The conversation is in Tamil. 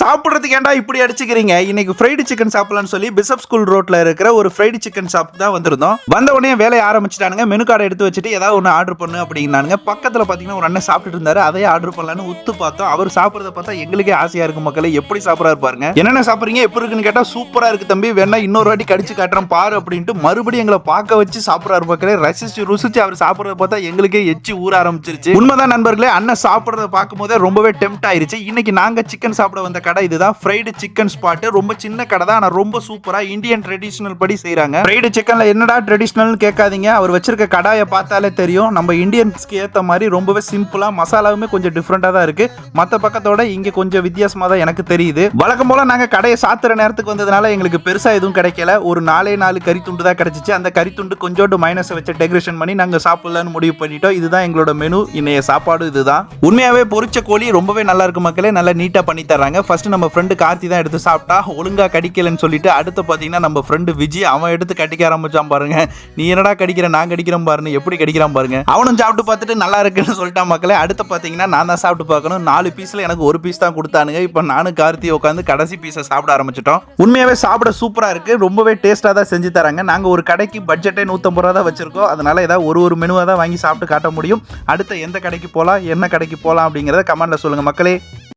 சாப்பிட்றதுக்கு ஏன்டா இப்படி அடிச்சுக்கிறீங்க? இன்னைக்கு ஃப்ரைடு சிக்கன் சாப்பிடலாம்னு சொல்லி பிசப் ஸ்கூல் ரோட்ல இருக்கிற ஒரு ஃப்ரைடு சிக்கன் ஷாப் தான் வந்திருந்தோம். வந்த உடனே வேலையை ஆரம்பிச்சிட்டானுங்க. மெனு கார்டை எடுத்து வச்சுட்டு ஏதாவது ஒன்று ஆர்டர் பண்ணு அப்படின்னாங்க பக்கத்தில் பார்த்தீங்கன்னா ஒரு அண்ணன் சாப்பிட்டுட்டு இருந்தாரு. அதையே ஆர்டர் பண்ணலான்னு உத்து பார்த்தோம். அவர் சாப்பிட்றத பார்த்தா எங்களுக்கே ஆசையா இருக்கு மக்களை. எப்படி சாப்பிடறாரு பாருங்க. என்னென்ன சாப்பிட்றீங்க? எப்படி இருக்குன்னு கேட்டால் சூப்பரா இருக்கு தம்பி. வேணா இன்னொரு வாட்டி கடிச்சு காட்டுறேன் பாரு அப்படின்ட்டு மறுபடியும் எங்களை பார்க்க வச்சு சாப்பிடுறாரு மக்களே. ரசிச்சு ருசிச்சு அவர் சாப்பிட்றத பார்த்தா எங்களுக்கே எச்சி ஊற ஆரம்பிச்சிருச்சு. உண்மைதான் நண்பர்களே அண்ணன் சாப்பிடுறத பார்க்கும்போதே ரொம்பவே டெம்ட் ஆயிருச்சு. இன்னைக்கு நாங்க சிக்கன் சாப்பிட வந்த கடை இதுதான். ஃப்ரைடு சிக்கன் ஸ்பாட் ரொம்ப சின்ன கடை தான் ஆனா ரொம்ப சூப்பரா இந்தியன் ட்ரெடிஷனல் படி செய்கிறாங்க ஃப்ரைடு சிக்கன்ல என்னடா ட்ரெடிஷனல்னு கேட்காதீங்க. அவர் வச்சிருக்க கடாயை பார்த்தாலே தெரியும். நம்ம இந்தியன்ஸ்க்கு ஏத்த மாதிரி ரொம்பவே சிம்பிளா மசாலாவுமே கொஞ்சம் டிஃப்ரெண்டா தான் இருக்கு. மத்த பக்கத்தோட இங்க கொஞ்சம் வித்தியாசமா தான் எனக்கு தெரியுது. வழக்கம் போல நாங்க கடையை சாத்துற நேரத்துக்கு வந்ததுனால எங்களுக்கு பெருசா எதுவும் கிடைக்கல. ஒரு நாலே நாலு கறி துண்டு தான் கிடைச்சிச்சு. அந்த கறி துண்டு கொஞ்சோண்டு மைனஸ் வச்சு டெக்கரேஷன் பண்ணி நாங்க சாப்பிடலாம்னு முடிவு பண்ணிட்டோம். இதுதான் எங்களோட மெனு இன்னைய சாப்பாடு இதுதான். உண்மையாவே பொரிச்ச கோழி ரொம்பவே நல்லா இருக்கு மக்களே. நல்லா நீட்டா பண்ணி தர்றாங்க. ஃபஸ்ட்டு நம்ம ஃப்ரெண்டு கார்த்தி தான் எடுத்து சாப்பிட்டா ஒழுங்காக கடிக்கலன்னு சொல்லிட்டு அடுத்து பார்த்தீங்கன்னா நம்ம ஃப்ரெண்டு விஜய் அவன் எடுத்து கடிக்க ஆரம்பிச்சான் பாருங்க. நீ என்னடா கடிக்கிற நான் கடிக்கிறேன் பாருங்க எப்படி கடிக்கிறான் பாருங்க. அவனும் சாப்பிட்டு பார்த்துட்டு நல்லா இருக்குன்னு சொல்லிட்டான் மக்களே. அடுத்து பார்த்தீங்கன்னா நான் தான் சாப்பிட்டு பார்க்கணும். நாலு பீஸில் எனக்கு ஒரு பீஸ் தான் கொடுத்தானுங்க. இப்போ நானும் கார்த்தி உட்காந்து கடைசி பீஸை சாப்பிட ஆரம்பிச்சிட்டோம். உண்மையாகவே சாப்பிட சூப்பராக இருக்குது ரொம்பவே டேஸ்ட்டாக தான் செஞ்சு தராங்க. நாங்கள் ஒரு கடைக்கு பட்ஜெட்டே நூற்றம்பது ரூபா தான் வச்சுருக்கோம். அதனால் ஏதாவது ஒரு ஒரு மெனுவாக தான் வாங்கி சாப்பிட்டு காட்ட முடியும். அடுத்த எந்த கடைக்கு போகலாம் என்ன கடைக்கு போகலாம் அப்படிங்கிறத கமெண்டில் சொல்லுங்கள் மக்களே.